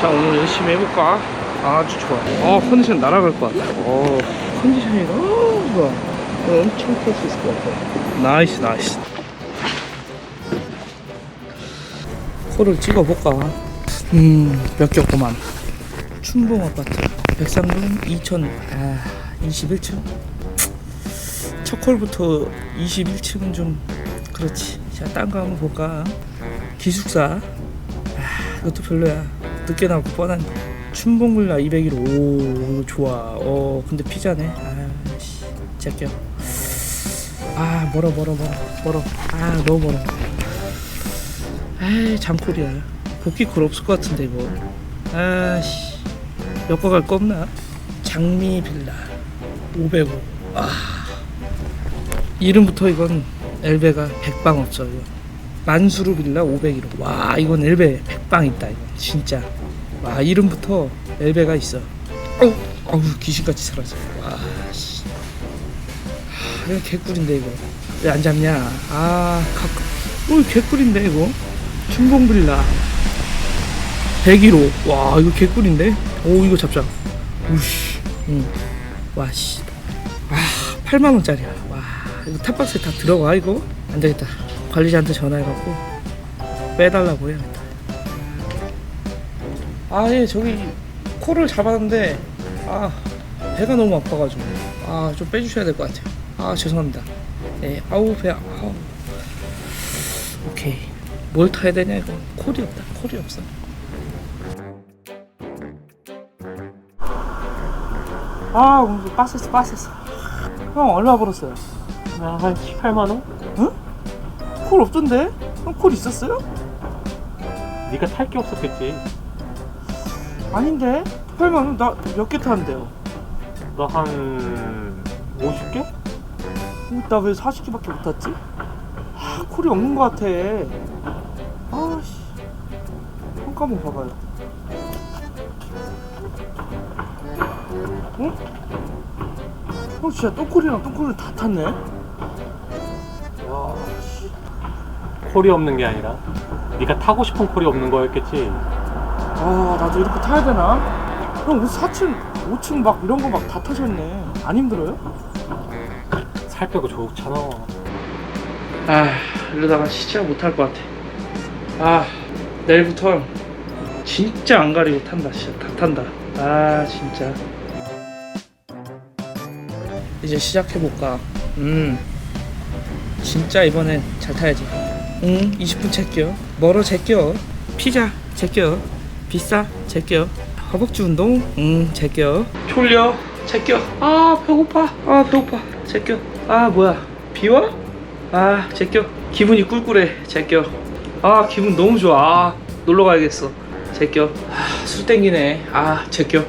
자 오늘 열심히 해볼까? 아주 좋아. 어 컨디션 날아갈 것 같아. 어 컨디션이 너무 좋아. 오늘 엄청 탈 수 있을 것 같아. 나이스 나이스. 코를 찍어볼까? 음몇 개 없구만. 춘봉 아파트. 백삼동 2천 아 21층? 첫 콜부터 21층은 좀 그렇지. 자 딴 거 한번 볼까? 기숙사. 아 이것도 별로야 늦게 나오고 뻔한 춘봉굴라 201호 오 좋아. 어 근데 피자네. 아씨. 제껴. 아 멀어 멀어 멀어 멀어. 아 너무 멀어. 에이 장콜이야. 복귀 콜 없을 것 같은데 이거. 아씨. 엮어 갈 거 없나? 장미 빌라. 505 아. 이름부터 이건 엘베가 백방 없어 이거 만수르 빌라 501호. 와 이건 엘베 백방 있다. 진짜. 와 이름부터 엘베가 있어. 어우 어우 귀신같이 사라져. 와씨. 이거 개꿀인데 이거. 왜 안 잡냐? 아 가끔 어 개꿀인데 이거. 춘봉 빌라. 101호. 와 이거 개꿀인데? 오 이거 잡자. 우씨. 응 와 씨. 아 8만원짜리야. 와 이거 탑박스에 다 들어가 이거? 안 되겠다. 관리자한테 전화해갖고 빼달라고 해야겠다 아 예 저기 코를 잡았는데 아 배가 너무 아파가지고. 아 좀 빼주셔야 될 것 같아요. 아 죄송합니다. 네 아우 배 아우. 오케이. 뭘 타야 되냐 이거? 콜이 없다. 콜이 없어. 아 오늘 빠졌어 빠졌어. 형 얼마 벌었어요? 아, 한 18만 원? 콜 없던데? 형 콜 있었어요? 네가 탈 게 없었겠지. 아닌데 8만 원 나 몇 개 타는데요? 너 한 50개? 나 왜 40개밖에 못 탔지? 아 콜이 없는 것 같아 아씨 평가 한번 봐봐요 응? 형 진짜 똥콜이랑 똥콜을 다 탔네 콜이 없는 게 아니라 네가 타고 싶은 콜이 없는 거였겠지. 아 나도 이렇게 타야 되나? 형 우리 4층 5층 막 이런 거 막 다 타셨네 안 힘들어요? 살 빼고 좋잖아. 아 이러다가 진짜 못할 것 같아 아 내일부터 진짜 안 가리고 탄다 진짜 다 탄다 아 진짜 이제 시작해볼까 음 진짜 이번엔 잘 타야지 응? 20분 제껴. 멀어 제껴? 피자 제껴. 비싸 제껴. 허벅지 운동? 응 제껴. 졸려? 제껴. 아 배고파. 아 배고파. 제껴. 아 뭐야? 비와? 아 제껴. 기분이 꿀꿀해. 제껴. 아 기분 너무 좋아. 아, 놀러 가야겠어. 제껴. 아, 술 땡기네. 아 제껴